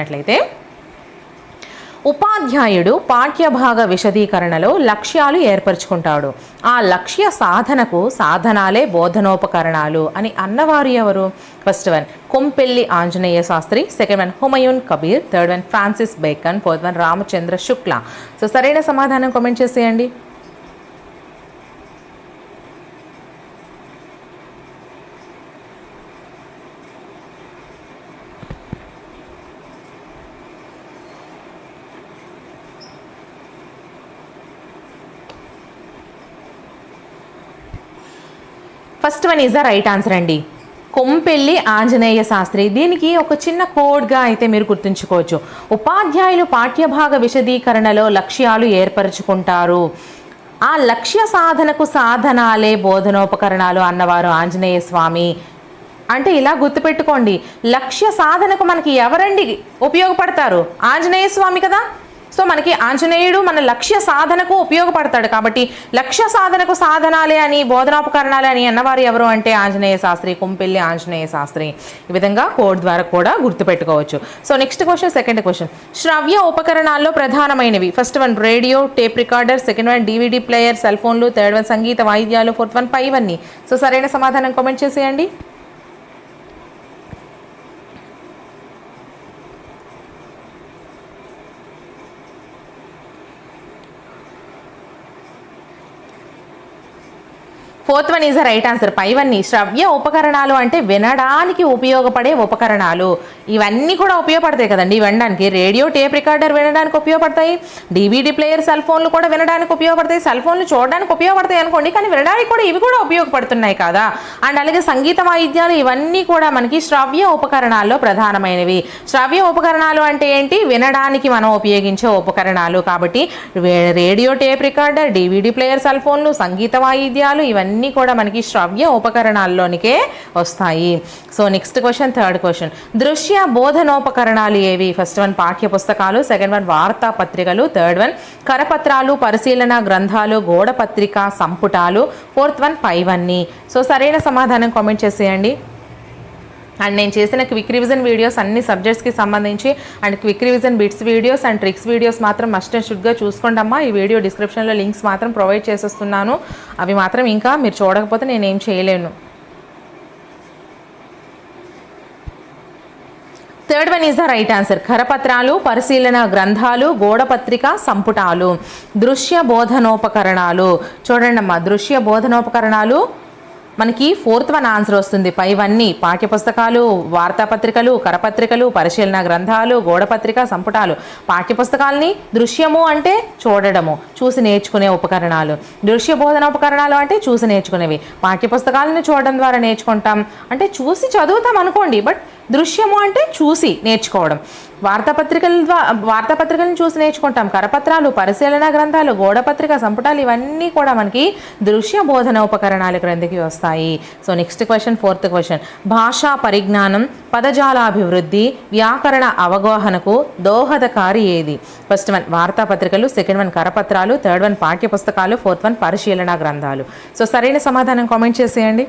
అట్లయితే ఉపాధ్యాయుడు పాఠ్యభాగ విశదీకరణలో లక్ష్యాలు ఏర్పరచుకుంటాడు. ఆ లక్ష్య సాధనకు సాధనాలే బోధనోపకరణాలు అని అన్నవారు ఎవరు? First one Kompelli Anjaneya Sastri. Second one Humayun Kabir. Third one Francis Bacon. Fourth one Ramachandra Shukla. So సరైన సమాధానం కామెంట్ చేసేయండి. First one is the right answer అండి. కొంపెల్లి ఆంజనేయ శాస్త్రి. దీనికి ఒక చిన్న కోడ్గా అయితే మీరు గుర్తుంచుకోవచ్చు. ఉపాధ్యాయులు పాఠ్యభాగ విశదీకరణలో లక్ష్యాలు ఏర్పరచుకుంటారు. ఆ లక్ష్య సాధనకు సాధనాలే బోధనోపకరణాలు అన్నవారు ఆంజనేయ స్వామి. అంటే ఇలా గుర్తుపెట్టుకోండి. లక్ష్య సాధనకు మనకి ఎవరండి ఉపయోగపడతారు? ఆంజనేయ స్వామి కదా? సో మనకి ఆంజనేయుడు మన లక్ష్య సాధనకు ఉపయోగపడతాడు కాబట్టి లక్ష్య సాధనకు సాధనాలే అని బోధనోపకరణాలే అని అన్నవారు ఎవరు అంటే ఆంజనేయ శాస్త్రి కుంపెల్లి ఆంజనేయ శాస్త్రి. ఈ విధంగా కోడ్ ద్వారా కూడా గుర్తుపెట్టుకోవచ్చు. So next question second question. శ్రవ్య ఉపకరణాల్లో ప్రధానమైనవి. First one radio tape recorder second one DVD player cell ఫోన్లు థర్డ్ వన్ సంగీత వాయిద్యాలు ఫోర్త్ వన్ పైవన్నీ. సో సరైన సమాధానం కామెంట్ చేసేయండి. Fourth one is the right answer పైవన్నీ శ్రవ్య ఉపకరణాలు అంటే వినడానికి ఉపయోగపడే ఉపకరణాలు. ఇవన్నీ కూడా ఉపయోగపడతాయి కదండి వినడానికి. రేడియో టేప్ రికార్డర్ వినడానికి ఉపయోగపడతాయి. డీవీడీ ప్లేయర్ సెల్ ఫోన్లు కూడా వినడానికి ఉపయోగపడతాయి. సెల్ ఫోన్లు చూడడానికి ఉపయోగపడతాయి అనుకోండి కానీ వినడానికి కూడా ఇవి కూడా ఉపయోగపడుతున్నాయి కదా. అండ్ అలాగే సంగీత వాయిద్యాలు ఇవన్నీ కూడా మనకి శ్రవ్య ఉపకరణాల్లో ప్రధానమైనవి. శ్రవ్య ఉపకరణాలు అంటే ఏంటి? వినడానికి మనం ఉపయోగించే ఉపకరణాలు కాబట్టి radio tape recorder DVD player cell ఫోన్లు సంగీత వాయిద్యాలు ఇవన్నీ కూడా మనకి శ్రవ్య ఉపకరణాల్లోనికే వస్తాయి. So next question third question. దృశ్య బోధనోపకరణాలు ఏవి? ఫస్ట్ వన్ పాఠ్య పుస్తకాలు సెకండ్ వన్ వార్తా పత్రికలు థర్డ్ వన్ కరపత్రాలు పరిశీలన గ్రంథాలు గోడ పత్రిక సంపుటాలు. ఫోర్త్ వన్ పైవన్నీ. సో సరైన సమాధానం కామెంట్ చేసేయండి. అండ్ నేను చేసిన క్విక్ రివిజన్ వీడియోస్ అన్ని సబ్జెక్ట్స్కి సంబంధించి and quick revision bits videos and tricks videos మాత్రం మస్ట్ అండ్ షుడ్గా చూసుకోండి అమ్మా ఈ వీడియో డిస్క్రిప్షన్లో లింక్స్ మాత్రం ప్రొవైడ్ చేసేస్తున్నాను. అవి మాత్రం ఇంకా మీరు చూడకపోతే నేనేం చేయలేను. Third one is the right answer. కరపత్రాలు పరిశీలన గ్రంథాలు గోడపత్రిక సంపుటాలు దృశ్య బోధనోపకరణాలు. చూడండి అమ్మా దృశ్య బోధనోపకరణాలు మనకి ఫోర్త్ వన్ ఆన్సర్ వస్తుంది. పైవన్నీ పాఠ్యపుస్తకాలు వార్తాపత్రికలు కరపత్రికలు పరిశీలన గ్రంథాలు గోడపత్రిక సంపుటాలు. పాఠ్యపుస్తకాలని దృశ్యము అంటే చూడడము చూసి నేర్చుకునే ఉపకరణాలు. దృశ్య బోధన ఉపకరణాలు అంటే చూసి నేర్చుకునేవి. పాఠ్యపుస్తకాలను చూడడం ద్వారా నేర్చుకుంటాం. అంటే చూసి చదువుతాం అనుకోండి బట్ దృశ్యము అంటే చూసి నేర్చుకోవడం. వార్తాపత్రికల ద్వారా వార్తాపత్రికలను చూసి నేర్చుకుంటాం. కరపత్రాలు పరిశీలన గ్రంథాలు గోడపత్రిక సంపుటాలు ఇవన్నీ కూడా మనకి దృశ్య బోధన ఉపకరణాల క్రిందకి వస్తాయి? So next question fourth question భాషా పరిజ్ఞానం పదజాలాభివృద్ధి వ్యాకరణ అవగాహనకు దోహదకారి ఏది? ఫస్ట్ వన్ వార్తాపత్రికలు సెకండ్ వన్ కరపత్రాలు థర్డ్ వన్ పాఠ్యపుస్తకాలు ఫోర్త్ వన్ పరిశీలన గ్రంథాలు. సో సరైన సమాధానం కామెంట్ చేసేయండి.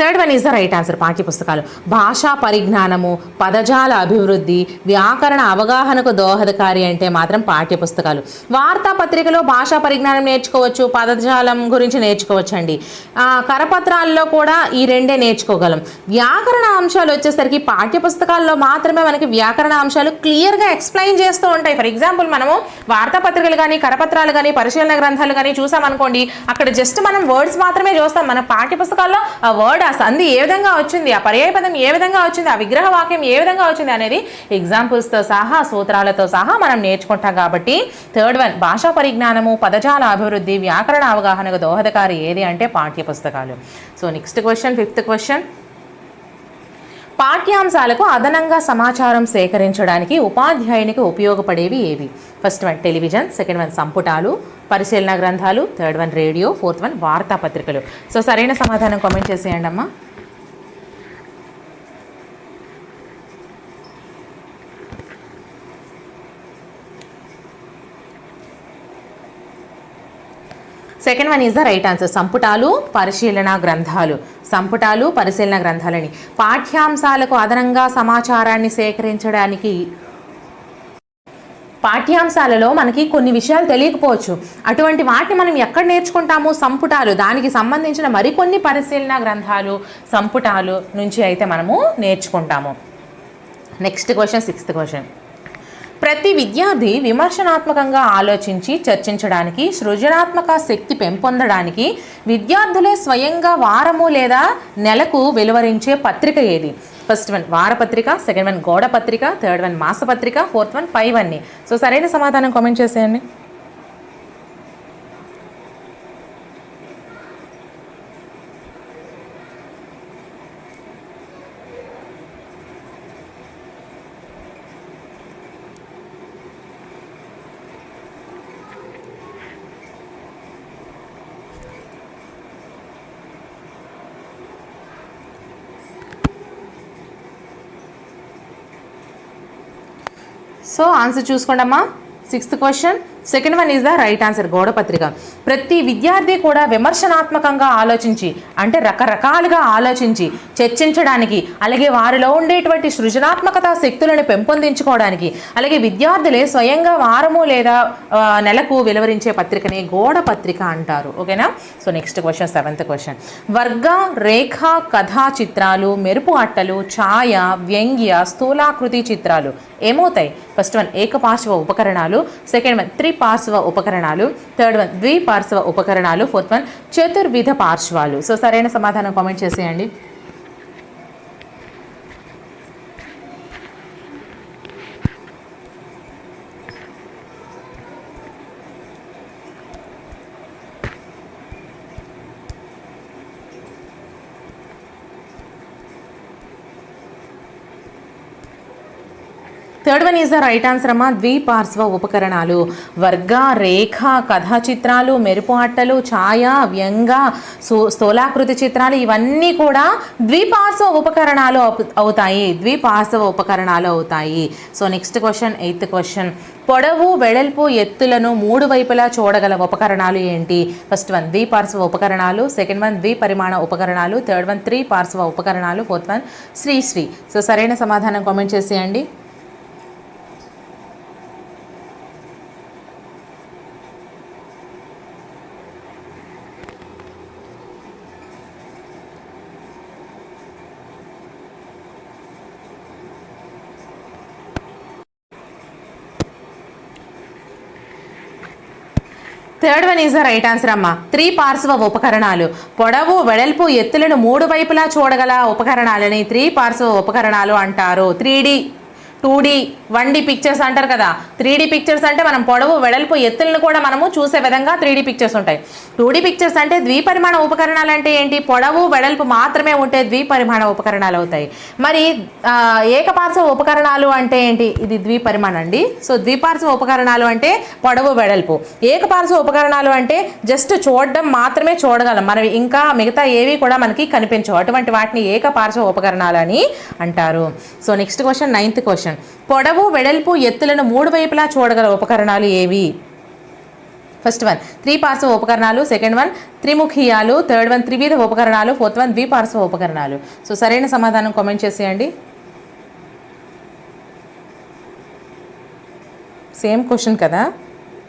Third one is the right answer పాఠ్యపుస్తకాలు. భాషా పరిజ్ఞానము పదజాల అభివృద్ధి వ్యాకరణ అవగాహనకు దోహదకారి అంటే మాత్రం పాఠ్యపుస్తకాలు. వార్తాపత్రికలో భాషా పరిజ్ఞానం నేర్చుకోవచ్చు పదజాలం గురించి నేర్చుకోవచ్చు అండి కరపత్రాల్లో కూడా ఈ రెండే నేర్చుకోగలం. వ్యాకరణ అంశాలు వచ్చేసరికి పాఠ్యపుస్తకాల్లో మాత్రమే మనకి వ్యాకరణ అంశాలు క్లియర్గా ఎక్స్ప్లెయిన్ చేస్తూ ఉంటాయి. ఫర్ ఎగ్జాంపుల్ మనము వార్తాపత్రికలు కానీ కరపత్రాలు కానీ పరిశీలన గ్రంథాలు కానీ చూసామనుకోండి అక్కడ జస్ట్ మనం వర్డ్స్ మాత్రమే చూస్తాం. మన పాఠ్యపుస్తకాల్లో ఆ వర్డ్ ఆ సంధి ఏ విధంగా వచ్చింది? ఆ పర్యాయ పదం ఏ విధంగా వచ్చింది? ఆ విగ్రహ వాక్యం ఏ విధంగా వచ్చింది అనేది ఎగ్జాంపుల్స్తో సహా సూత్రాలతో సహా మనం నేర్చుకుంటాం కాబట్టి థర్డ్ వన్ భాషా పరిజ్ఞానము పదజాల అభివృద్ధి వ్యాకరణ అవగాహనకు దోహదకారి ఏది అంటే పాఠ్య పుస్తకాలు so next question fifth question పాఠ్యాంశాలకు అదనంగా సమాచారం సేకరించడానికి ఉపాధ్యాయునికి ఉపయోగపడేవి ఏవి? First one television second one సంపుటాలు. పరిశీలన గ్రంథాలు third one radio fourth one వార్తాపత్రికలు. సో సరైన సమాధానం కామెంట్ చేసేయండి అమ్మా second one is the right answer సంపుటాలు పరిశీలన గ్రంథాలు. సంపుటాలు పరిశీలన గ్రంథాలని. పాఠ్యాంశాలకు అదనంగా సమాచారాన్ని సేకరించడానికి పాఠ్యాంశాలలో మనకి కొన్ని విషయాలు తెలియకపోవచ్చు. అటువంటి వాటిని మనం ఎక్కడ నేర్చుకుంటాము సంపుటాలు దానికి సంబంధించిన మరికొన్ని పరిశీలన గ్రంథాలు సంపుటాలు నుంచి అయితే మనము నేర్చుకుంటాము. నెక్స్ట్ క్వశ్చన్ సిక్స్త్ క్వశ్చన్ ప్రతి విద్యార్థి విమర్శనాత్మకంగా ఆలోచించి చర్చించడానికి సృజనాత్మక శక్తి పెంపొందడానికి విద్యార్థులే స్వయంగా వారము లేదా నెలకు వెలువరించే పత్రిక ఏది? ఫస్ట్ వన్ వారపత్రిక సెకండ్ వన్ గోడ పత్రిక థర్డ్ వన్ మాసపత్రిక ఫోర్త్ వన్ పై వన్ని సో సరైన సమాధానం కామెంట్ చేసేయండి. So answer చూసుకోండమ్మా. Sixth question second one is the right answer గోడపత్రిక ప్రతి విద్యార్థి కూడా విమర్శనాత్మకంగా ఆలోచించి అంటే రకరకాలుగా ఆలోచించి చర్చించడానికి అలాగే వారిలో ఉండేటువంటి సృజనాత్మకత శక్తులను పెంపొందించుకోవడానికి అలాగే విద్యార్థులే స్వయంగా వారము లేదా నెలకు వెలువరించే పత్రికని గోడ పత్రిక అంటారు. ఓకేనా? So next question seventh question వర్గ రేఖ కథా చిత్రాలు మెరుపు అట్టలు ఛాయ వ్యంగ్య స్థూలాకృతి చిత్రాలు ఏమవుతాయి? ఫస్ట్ వన్ ఏకపార్శ్వ ఉపకరణాలు. సెకండ్ వన్ త్రిపార్శ్వ ఉపకరణాలు థర్డ్ వన్ ద్విపార్శ్వ ఉపకరణాలు ఫోర్త్ వన్ చతుర్విధ పార్శ్వాలు. సో సరైన సమాధానం కామెంట్ చేసేయండి. Third one is the right answer అమ్మా. ద్విపార్శ్వ ఉపకరణాలు వర్గ రేఖ కథా చిత్రాలు మెరుపు అట్టలు ఛాయ వ్యంగ స్థూలాకృతి చిత్రాలు ఇవన్నీ కూడా ద్విపార్శ్వ ఉపకరణాలు అవు- అవుతాయి. ద్విపార్శ్వ ఉపకరణాలు అవుతాయి. So next question eighth question పొడవు వెడల్పు ఎత్తులను మూడు వైపులా చూడగల ఉపకరణాలు ఏంటి? ఫస్ట్ వన్ ద్విపార్శ్వ ఉపకరణాలు. సెకండ్ వన్ ద్విపరిమాణ ఉపకరణాలు. థర్డ్ వన్ త్రీ పార్శ్వ ఉపకరణాలు ఫోర్త్ వన్ శ్రీశ్రీ సో సరైన సమాధానం కామెంట్ చేసేయండి. Third one is the right answer అమ్మ. త్రీ పార్శ్వ ఉపకరణాలు. పొడవు వెడల్పు ఎత్తులను మూడు వైపులా చూడగల ఉపకరణాలని త్రీ పార్శ్వ ఉపకరణాలు అంటారు. Three D two D one D pictures అంటారు కదా. త్రీ డి పిక్చర్స్ అంటే మనం పొడవు వెడల్పు ఎత్తులను కూడా మనము చూసే విధంగా త్రీ డి పిక్చర్స్ ఉంటాయి. టూ డి పిక్చర్స్ అంటే ద్విపరిమాణ ఉపకరణాలు అంటే ఏంటి? పొడవు వెడల్పు మాత్రమే ఉంటే ద్విపరిమాణ ఉపకరణాలు అవుతాయి. మరి ఏకపార్శ్వ ఉపకరణాలు అంటే ఏంటి? ఇది ద్విపరిమాణ అండి. సో ద్విపార్శ్వ ఉపకరణాలు అంటే పొడవు వెడల్పు. ఏకపార్శ్వ ఉపకరణాలు అంటే జస్ట్ చూడడం మాత్రమే చూడగలం. మనం ఇంకా మిగతా ఏవి కూడా మనకి కనిపించవు. అటువంటి వాటిని ఏకపార్శ్వ ఉపకరణాలు అని అంటారు. So next question ninth question పొడవు వెడల్పు ఎత్తులను మూడు వైపులా చూడగల ఉపకరణాలు ఏవి? ఫస్ట్ వన్ త్రీ పార్శ్వ ఉపకరణాలు. సెకండ్ వన్ త్రిముఖీయాలు. థర్డ్ వన్ త్రివిధ ఉపకరణాలు. ఫోర్త్ వన్ ద్విపార్శ్వ ఉపకరణాలు. సో సరైన సమాధానం కామెంట్ చేసేయండి. సేమ్ క్వశ్చన్ కదా?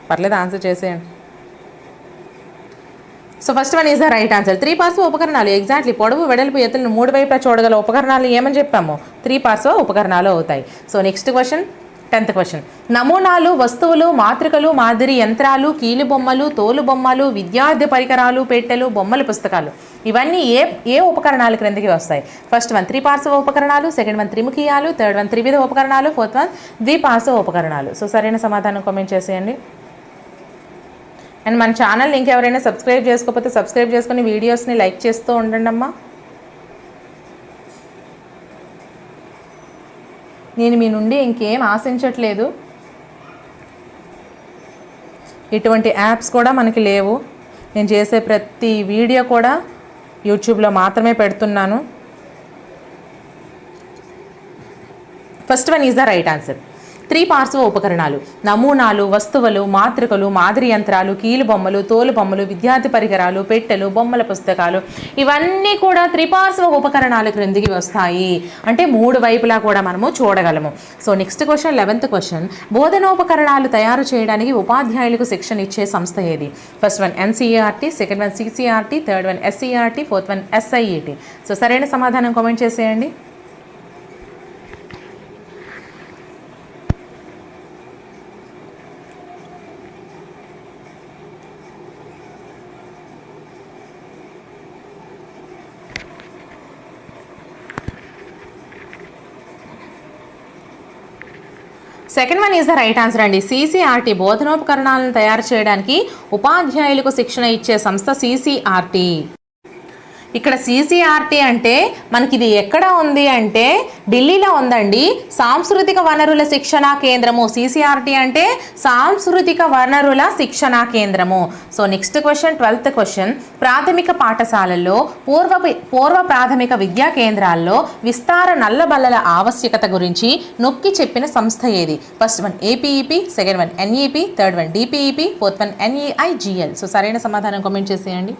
పర్లేదు ఆన్సర్ చేసేయండి. So first one is the right answer three పార్శ్వ ఉపకరణాలు ఎగ్జాక్ట్లీ పొడవు వెడల్పు ఎత్తులను మూడు వైపులా చూడగల ఉపకరణాలు ఏమని చెప్పాము? త్రీ పార్శ్వ ఉపకరణాలు అవుతాయి. So next question tenth question నమూనాలు వస్తువులు మాతృకలు మాదిరి యంత్రాలు కీలు బొమ్మలు తోలు బొమ్మలు విద్యార్థి పరికరాలు పెట్టెలు బొమ్మల పుస్తకాలు. ఇవన్నీ ఏ ఏ ఉపకరణాల క్రిందకి వస్తాయి? ఫస్ట్ వన్ త్రిపార్శ్వ ఉపకరణాలు సెకండ్ వన్ త్రిముఖీయాలు. థర్డ్ వన్ త్రివిధ ఉపకరణాలు. ఫోర్త్ వన్ ద్విపార్శ్వ ఉపకరణాలు సో సరైన సమాధానం కామెంట్ చేసేయండి. అండ్ మన ఛానల్ ఇంకెవరైనా సబ్స్క్రైబ్ చేసుకోకపోతే సబ్స్క్రైబ్ చేసుకుని వీడియోస్ని లైక్ చేస్తూ ఉండండి అమ్మా నేను మీ నుండి ఇంకేం ఆశించట్లేదు. ఇటువంటి యాప్స్ కూడా మనకి లేవు. నేను చేసే ప్రతి వీడియో కూడా యూట్యూబ్లో మాత్రమే పెడుతున్నాను. First one is the right answer. త్రిపార్శ్వ ఉపకరణాలు. నమూనాలు వస్తువులు మాతృకలు మాదిరి యంత్రాలు కీలు బొమ్మలు తోలు బొమ్మలు విద్యార్థి పరికరాలు పెట్టెలు బొమ్మల పుస్తకాలు ఇవన్నీ కూడా త్రిపార్శ్వ ఉపకరణాల క్రిందికి వస్తాయి. అంటే మూడు వైపులా కూడా మనము చూడగలము. So next question eleventh question బోధనోపకరణాలు తయారు చేయడానికి ఉపాధ్యాయులకు శిక్షణ ఇచ్చే సంస్థ ఏది? First one NCERT second one CCRT third one SCERT fourth one SIET so సరైన సమాధానం కామెంట్ చేసేయండి. Second one is the right answer అండి. సీసీఆర్టీ బోధనోపకరణాలను తయారు చేయడానికి ఉపాధ్యాయులకు శిక్షణ ఇచ్చే సంస్థ సీసీఆర్టీ ఇక్కడ సీసీఆర్టీ అంటే మనకి ఇది ఎక్కడ ఉంది అంటే ఢిల్లీలో ఉందండి. సాంస్కృతిక వనరుల శిక్షణా కేంద్రము సీసీఆర్టీ అంటే సాంస్కృతిక వనరుల శిక్షణా కేంద్రము. So next question twelfth question ప్రాథమిక పాఠశాలల్లో పూర్వ పూర్వ ప్రాథమిక విద్యా కేంద్రాల్లో విస్తార నల్లబల్లల ఆవశ్యకత గురించి నొక్కి చెప్పిన సంస్థ ఏది? First one APEP second one NEP third one DPEP fourth one NEIGL so సరైన సమాధానం కామెంట్ చేసేయండి.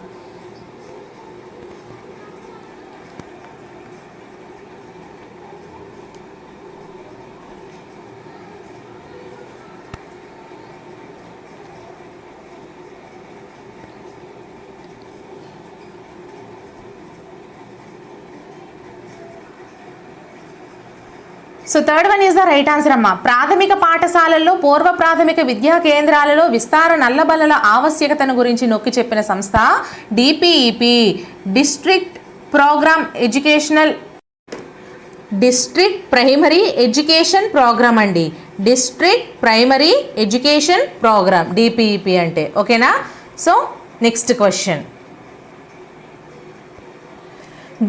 So third one is the right answer అమ్మ ప్రాథమిక పాఠశాలల్లో పూర్వ ప్రాథమిక విద్యా కేంద్రాలలో విస్తార నల్లబల్లల ఆవశ్యకతను గురించి నొక్కి చెప్పిన సంస్థ DPEP district programme educational district primary education programme అండి. District primary education programme DPEP అంటే. ఓకేనా సో నెక్స్ట్ క్వశ్చన్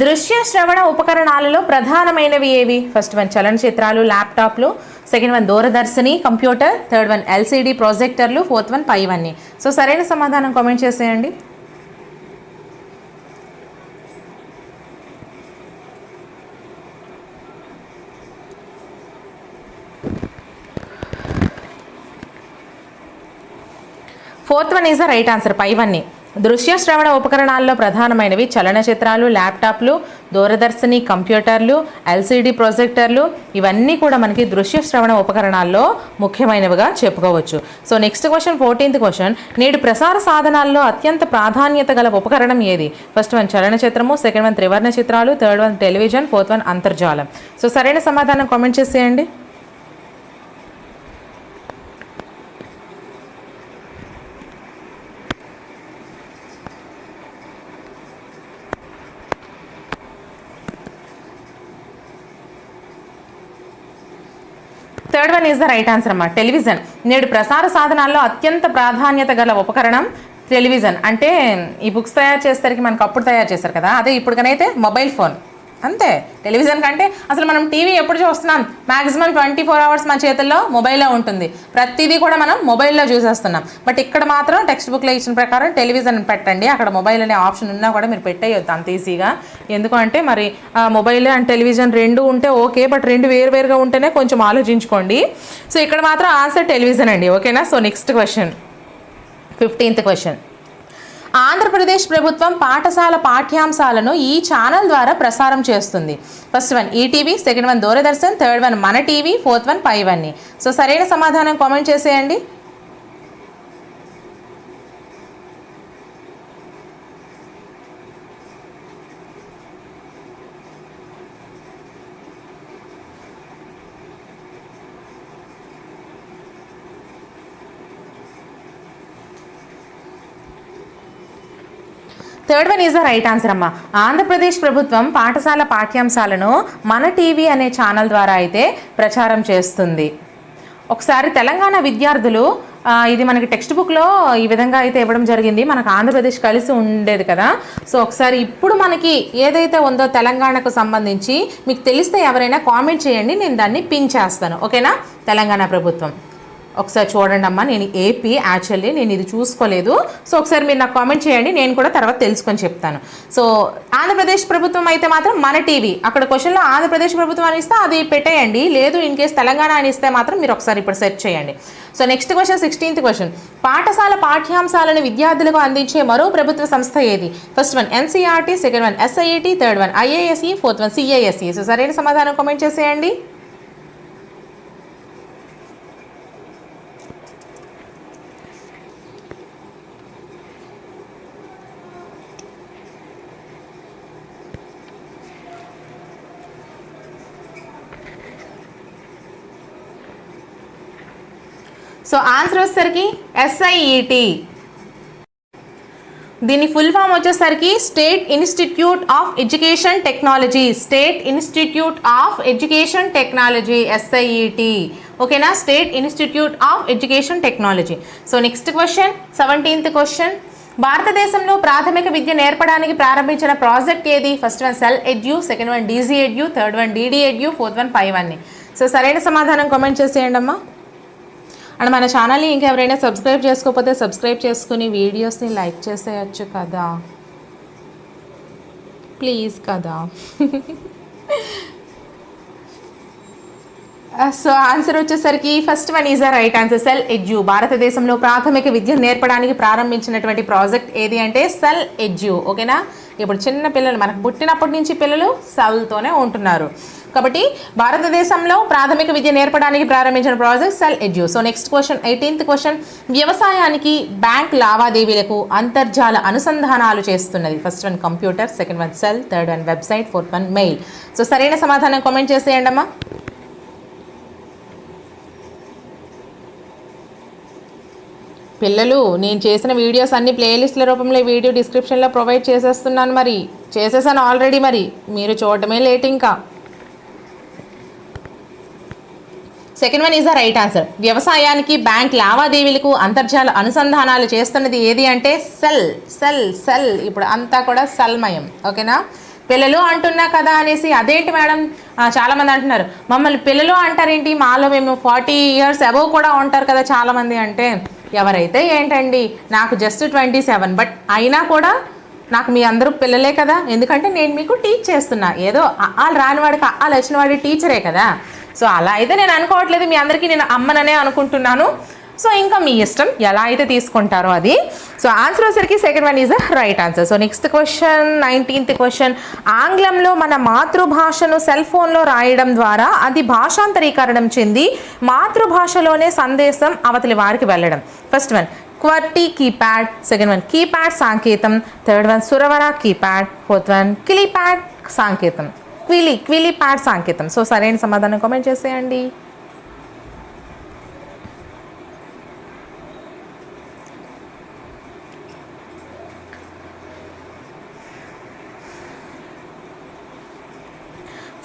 దృశ్య శ్రవణ ఉపకరణాలలో ప్రధానమైనవి ఏవి? ఫస్ట్ వన్ చలనచిత్రాలు ల్యాప్టాప్లు సెకండ్ వన్ దూరదర్శిని కంప్యూటర్ థర్డ్ వన్ ఎల్సిడి ప్రాజెక్టర్లు ఫోర్త్ వన్ పైవన్నీ సో సరైన సమాధానం కామెంట్ చేసేయండి. Fourth one is the right answer పై పైవన్నీ దృశ్య శ్రవణ ఉపకరణాల్లో ప్రధానమైనవి చలనచిత్రాలు ల్యాప్టాప్లు దూరదర్శిని కంప్యూటర్లు ఎల్సిడి ప్రొజెక్టర్లు. ఇవన్నీ కూడా మనకి దృశ్య శ్రవణ ఉపకరణాల్లో ముఖ్యమైనవిగా చెప్పుకోవచ్చు. So next question fourteenth question. నేడు ప్రసార సాధనాల్లో అత్యంత ప్రాధాన్యత గల ఉపకరణం ఏది? ఫస్ట్ వన్ చలనచిత్రము సెకండ్ వన్ త్రివర్ణ చిత్రాలు third one television fourth one అంతర్జాలం. సో సరైన సమాధానం కామెంట్ చేసేయండి. Third one is the right answer అమ్మా టెలివిజన్. నేడు ప్రసార సాధనాల్లో అత్యంత ప్రాధాన్యత గల ఉపకరణం టెలివిజన్. అంటే ఈ బుక్స్ తయారు చేసేసరికి మనకు అప్పుడు తయారు చేస్తారు కదా. అదే ఇప్పుడుకనైతే మొబైల్ ఫోన్ అంతే. టెలివిజన్ కంటే అసలు మనం టీవీ ఎప్పుడు చూస్తున్నాం? మ్యాక్సిమం ట్వంటీ ఫోర్ అవర్స్ మన చేతుల్లో మొబైల్లో ఉంటుంది. ప్రతిదీ కూడా మనం మొబైల్లో చూసేస్తున్నాం. బట్ ఇక్కడ మాత్రం టెక్స్ట్ బుక్లో ఇచ్చిన ప్రకారం టెలివిజన్ పెట్టండి. అక్కడ మొబైల్ అనే ఆప్షన్ ఉన్నా కూడా మీరు పెట్టేయొద్దు అంత ఈజీగా. ఎందుకంటే మరి మొబైల్ అండ్ టెలివిజన్ రెండు ఉంటే ఓకే బట్ రెండు వేరువేరుగా ఉంటేనే కొంచెం ఆలోచించుకోండి. సో ఇక్కడ మాత్రం ఆన్సర్ టెలివిజన్ అండి. ఓకేనా? So next question. Fifteenth question. Andhra Pradesh ప్రభుత్వం పాఠశాల పాఠ్యాంశాలను ఈ ఛానల్ ద్వారా ప్రసారం చేస్తుంది. First one ETV second one Doordarshan third one Mana TV fourth one పై వన్ని సో సరైన సమాధానం కామెంట్ చేసేయండి. Third one is the right answer అమ్మ. ఆంధ్రప్రదేశ్ ప్రభుత్వం పాఠశాల పాఠ్యాంశాలను మన టీవీ అనే ఛానల్ ద్వారా అయితే ప్రచారం చేస్తుంది. ఒకసారి తెలంగాణ విద్యార్థులు ఇది మనకి టెక్స్ట్ బుక్లో ఈ విధంగా అయితే ఇవ్వడం జరిగింది. మనకు ఆంధ్రప్రదేశ్ కలిసి ఉండేది కదా. సో ఒకసారి ఇప్పుడు మనకి ఏదైతే ఉందో తెలంగాణకు సంబంధించి మీకు తెలిస్తే ఎవరైనా కామెంట్ చేయండి. నేను దాన్ని పిన్ చేస్తాను. ఓకేనా? తెలంగాణ ప్రభుత్వం. ఒకసారి చూడండి అమ్మా నేను ఏపీ యాక్చువల్లీ నేను ఇది చూసుకోలేదు. సో ఒకసారి మీరు నాకు కామెంట్ చేయండి నేను కూడా తర్వాత తెలుసుకొని చెప్తాను. సో ఆంధ్రప్రదేశ్ ప్రభుత్వం అయితే మాత్రం మన టీవీ అక్కడ క్వశ్చన్లో ఆంధ్రప్రదేశ్ ప్రభుత్వం అని ఇస్తే అది పెట్టేయండి. లేదు ఇన్ కేస్ తెలంగాణ అని ఇస్తే మాత్రం మీరు ఒకసారి ఇప్పుడు సెర్చ్ చేయండి. So next question sixteenth question పాఠశాల పాఠ్యాంశాలను విద్యార్థులకు అందించే మరో ప్రభుత్వ సంస్థ ఏది? First one NCERT second one SIET third one IASE fourth one CISE so సరైన సమాధానం కామెంట్ చేసేయండి. సో ఆన్సర్ వచ్చేసరికి ఎస్ఐఈటి దీని ఫుల్ ఫామ్ వచ్చేసరికి state institute of education technology state institute of education technology SIET ఓకేనా state institute of education technology so next question seventeenth question భారతదేశంలో ప్రాథమిక విద్య నేర్పడానికి ప్రారంభించిన ప్రాజెక్ట్ ఏది? First one cell edu second one DG edu third one DD edu fourth one five one so సరైన సమాధానం comment చేసేయండి అమ్మా అండ్ మన ఛానల్ని ఇంకెవరైనా సబ్స్క్రైబ్ చేసుకోకపోతే సబ్స్క్రైబ్ చేసుకుని వీడియోస్ని లైక్ చేసేయచ్చు కదా. ప్లీజ్ కదా. సో ఆన్సర్ వచ్చేసరికి first one is the right answer. Cell edu. భారతదేశంలో ప్రాథమిక విద్య నేర్పడానికి ప్రారంభించినటువంటి ప్రాజెక్ట్ ఏది అంటే సెల్ ఎడ్యూ. ఓకేనా? ఇప్పుడు చిన్న పిల్లలు మనకు పుట్టినప్పటి నుంచి పిల్లలు సెల్తోనే ఉంటున్నారు. కాబట్టి భారతదేశంలో ప్రాథమిక విద్య నేర్పడానికి ప్రారంభించిన project cell edu. So next question eighteenth question. వ్యవసాయానికి బ్యాంక్ లావాదేవీలకు అంతర్జాల అనుసంధానాలు చేస్తున్నది. First one computer second one cell third one website fourth one mail so సరైన సమాధానం కామెంట్ చేసేయండి అమ్మా. పిల్లలు నేను చేసిన వీడియోస్ అన్ని ప్లేలిస్ట్ల రూపంలో వీడియో డిస్క్రిప్షన్లో ప్రొవైడ్ చేసేస్తున్నాను మరి. చేసేసాను ఆల్రెడీ మరి. మీరు చూడటమే లేట్ ఇంకా. Second one is the right answer. వ్యవసాయానికి బ్యాంక్ లావాదేవీలకు అంతర్జాల అనుసంధానాలు చేస్తున్నది ఏది అంటే సెల్ సెల్ సెల్. ఇప్పుడు అంతా కూడా సెల్మయం. ఓకేనా? పిల్లలు అంటున్నా కదా అనేసి అదేంటి మేడం? చాలామంది అంటున్నారు. మమ్మల్ని పిల్లలు అంటారేంటి? మాలో మేము ఫార్టీ ఇయర్స్ అబవ్ కూడా ఉంటారు కదా చాలామంది అంటే. ఎవరైతే ఏంటండి? నాకు జస్ట్ ట్వంటీ సెవెన్ బట్ అయినా కూడా నాకు మీ అందరూ పిల్లలే కదా. ఎందుకంటే నేను మీకు టీచ్ చేస్తున్నా. ఏదో వాళ్ళు రాని వాడికి వాళ్ళు వచ్చిన వాడి టీచరే కదా. సో అలా అయితే నేను అనుకోవట్లేదు మీ అందరికీ నేను అమ్మననే అనుకుంటున్నాను. సో ఇంకా మీ ఇష్టం ఎలా అయితే తీసుకుంటారో అది. సో ఆన్సర్ వచ్చేసరికి second one is the right answer so next question nineteenth question ఆంగ్లంలో మన మాతృభాషను సెల్ ఫోన్లో రాయడం ద్వారా అది భాషాంతరీకరణం చెంది మాతృభాషలోనే సందేశం అవతలి వారికి వెళ్ళడం. First one qwerty keypad second one keypad సాంకేతం. Third one సురవర కీప్యాడ్ ఫోర్త్ వన్ కిలీప్యాడ్ సాంకేతం. క్విలీ క్విలీ ప్యాడ్ సాంకేతం. సో సరైన సమాధానం కామెంట్ చేసేయండి.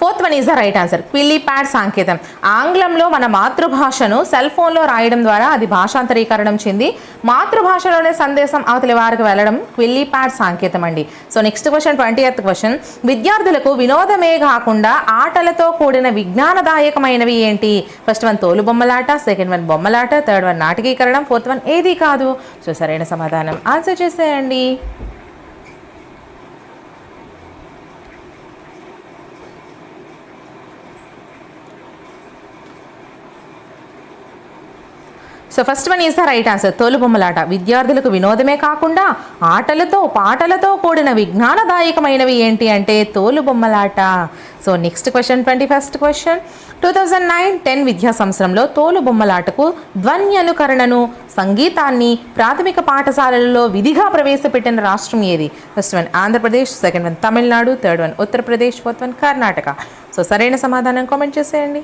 Fourth one is the right answer. Quillpad సాంకేతం. ఆంగ్లంలో మన మాతృభాషను సెల్ ఫోన్లో రాయడం ద్వారా అది భాషాంతరీకరణం చెంది మాతృభాషలోనే సందేశం అవతలి వారికి వెళ్ళడం క్విల్లీ ప్యాడ్ సాంకేతం అండి. So next question twenty eighth question. విద్యార్థులకు వినోదమే కాకుండా ఆటలతో కూడిన విజ్ఞానదాయకమైనవి ఏంటి? ఫస్ట్ వన్ తోలు బొమ్మలాట సెకండ్ వన్ బొమ్మలాట థర్డ్ వన్ నాటకీకరణం ఫోర్త్ వన్ ఏది కాదు? సో సరైన సమాధానం ఆన్సర్ చేసేయండి. So first one is the right answer తోలుబొమ్మలాట. విద్యార్థులకు వినోదమే కాకుండా ఆటలతో పాటలతో కూడిన విజ్ఞానదాయకమైనవి ఏంటి అంటే తోలుబొమ్మలాట. So next question twenty first question two thousand nine ten విద్యా సంవత్సరంలో తోలుబొమ్మలాటకు ధ్వని అనుకరణను సంగీతాన్ని ప్రాథమిక పాఠశాలలలో విధిగా ప్రవేశపెట్టిన రాష్ట్రం ఏది? First one Andhra Pradesh. Second one Tamil Nadu. Third one Uttar Pradesh. Fourth one Karnataka. So సరైన సమాధానం కామెంట్ చేసేయండి.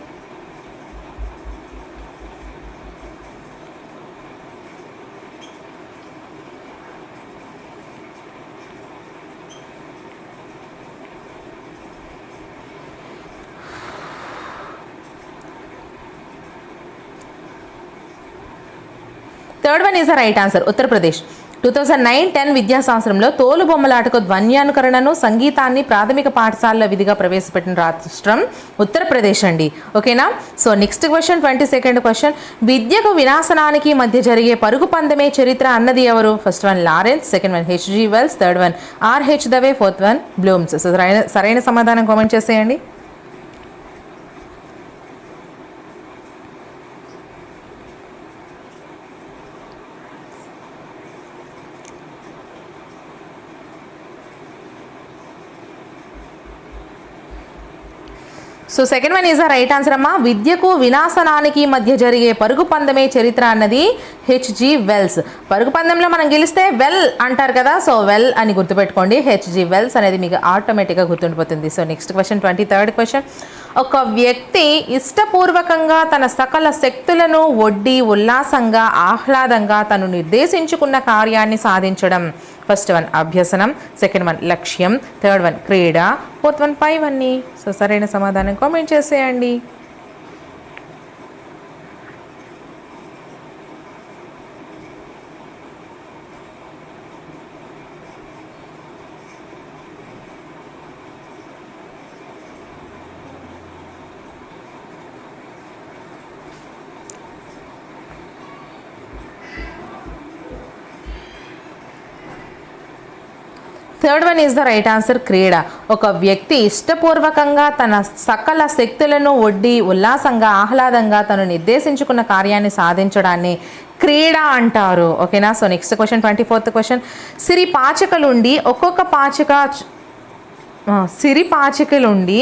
Third one is the right answer Uttar Pradesh two thousand nine ten విద్యా సంవత్సరంలో తోలు బొమ్మలాటకు ధ్వన్యానుకరణను సంగీతాన్ని ప్రాథమిక పాఠశాలలో విధిగా ప్రవేశపెట్టిన రాష్ట్రం ఉత్తరప్రదేశ్ అండి. ఓకేనా? So next question twenty second question విద్యకు వినాశనానికి మధ్య జరిగే పరుగు పందమే చరిత్ర అన్నది ఎవరు? First one Lawrence second one H G Wells third one R H Dave fourth one Blooms so సరైన సమాధానం కామెంట్ చేసేయండి. So second one is the right answer అమ్మా. విద్యకు వినాశనానికి మధ్య జరిగే పరుగు పందమే చరిత్ర అన్నది హెచ్జి వెల్స్ పరుగు పందెంలో మనం గెలిస్తే వెల్ అంటారు కదా. సో వెల్ అని గుర్తుపెట్టుకోండి. హెచ్జి వెల్స్ అనేది మీకు ఆటోమేటిక్గా గుర్తుండిపోతుంది. So next question twenty third question ఒక వ్యక్తి ఇష్టపూర్వకంగా తన సకల శక్తులను ఒడ్డి ఉల్లాసంగా ఆహ్లాదంగా తను నిర్దేశించుకున్న కార్యాన్ని సాధించడం. ఫస్ట్ వన్ అభ్యసనం. సెకండ్ వన్ లక్ష్యం. థర్డ్ వన్ క్రీడ. ఫోర్త్ వన్ పై వన్ని సో సరైన సమాధానం కామెంట్ చేసేయండి. Third one is the right answer క్రీడ. ఒక వ్యక్తి ఇష్టపూర్వకంగా తన సకల శక్తులను ఒడ్డి ఉల్లాసంగా ఆహ్లాదంగా తను నిర్దేశించుకున్న కార్యాన్ని సాధించడాన్ని క్రీడ అంటారు. ఓకేనా so next question twenty fourth question సిరి పాచికలుండి ఒక్కొక్క పాచిక సిరి పాచికలుండి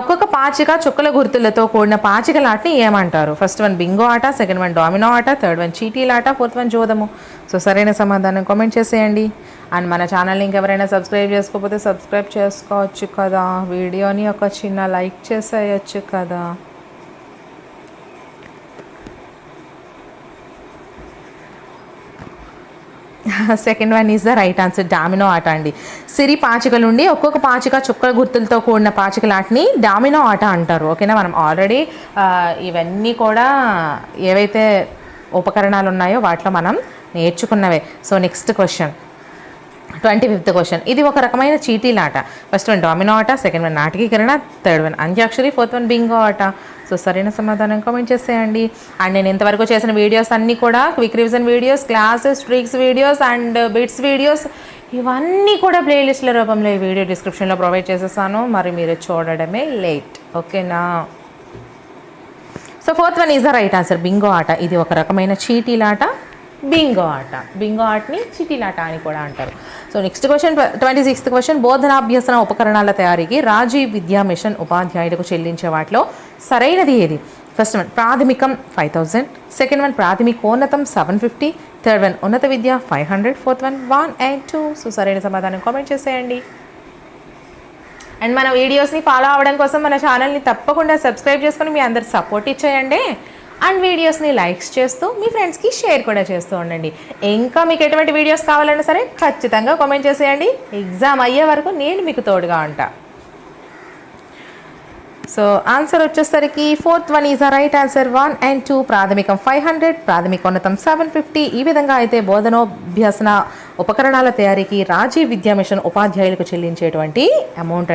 ఒక్కొక్క పాచిక చుక్కల గుర్తులతో కూడిన పాచికలాటని ఏమంటారు? ఫస్ట్ వన్ బింగో ఆట సెకండ్ వన్ డామినో ఆట థర్డ్ వన్ చీటీల ఆట ఫోర్త్ వన్ జోదము. సో సరైన సమాధానం కామెంట్ చేసేయండి. అండ్ మన ఛానల్ని ఇంకెవరైనా సబ్స్క్రైబ్ చేసుకోకపోతే సబ్స్క్రైబ్ చేసుకోవచ్చు కదా. వీడియోని ఒక చిన్న లైక్ చేసేయచ్చు కదా. Second one is the right answer domino ఆట అండి. సిరి పాచికలు ఉండి ఒక్కొక్క పాచిక చుక్కల గుర్తులతో కూడిన పాచికలాటని డామినో ఆట అంటారు. ఓకేనా మనం ఆల్రెడీ ఇవన్నీ కూడా ఏవైతే ఉపకరణాలు ఉన్నాయో వాటిలో మనం నేర్చుకున్నవే. So next question twenty fifth question ఇది ఒక రకమైన చీటీలాట ఫస్ట్ వన్ డామినో ఆట. Second one నాటకీకరణ. Third one Antakshari fourth one bingo ఆట. సో సరైన సమాధానం కామెంట్ చేసేయండి. అండ్ నేను ఇంతవరకు చేసిన వీడియోస్ అన్నీ కూడా quick revision videos classes tricks videos and bits videos ఇవన్నీ కూడా ప్లేలిస్ట్ల రూపంలో ఈ వీడియో డిస్క్రిప్షన్లో ప్రొవైడ్ చేసేసాను. మరి మీరు చూడడమే లేట్ ఓకేనా so fourth one is the right answer bingo ఆట. ఇది ఒక రకమైన చీటీలాట బింగో ఆట. బింగో ఆటని చీటీలాట అని కూడా అంటారు. So next question twenty sixth question బోధనాభ్యసన ఉపకరణాల తయారీకి రాజీవ్ విద్యా మిషన్ ఉపాధ్యాయులకు చెల్లించే వాటిలో సరైనది ఏది? ఫస్ట్ వన్ ప్రాథమికం ఫైవ్ థౌజండ్ సెకండ్ వన్ ప్రాథమికోన్నతం సెవెన్ ఫిఫ్టీ థర్డ్ వన్ ఉన్నత విద్య five hundred fourth one one and two so సరైన సమాధానం కామెంట్ చేసేయండి. అండ్ మన వీడియోస్ని ఫాలో అవ్వడం కోసం మన ఛానల్ని తప్పకుండా సబ్స్క్రైబ్ చేసుకొని మీ అందరు సపోర్ట్ ఇచ్చేయండి. అండ్ వీడియోస్ని లైక్స్ చేస్తూ మీ ఫ్రెండ్స్కి షేర్ కూడా చేస్తూ ఉండండి. ఇంకా మీకు ఎటువంటి వీడియోస్ కావాలన్నా సరే ఖచ్చితంగా కామెంట్ చేసేయండి. ఎగ్జామ్ అయ్యే వరకు నేను మీకు తోడుగా ఉంటా. సో ఆన్సర్ వచ్చేసరికి fourth one is the right answer one and two ప్రాథమికం ఫైవ్ హండ్రెడ్ ప్రాథమికోన్నతం సెవెన్ ఫిఫ్టీ ఈ విధంగా అయితే బోధనోభ్యసన ఉపకరణాల తయారీకి రాజీవ్ విద్యా మిషన్ ఉపాధ్యాయులకు చెల్లించేటువంటి అమౌంట్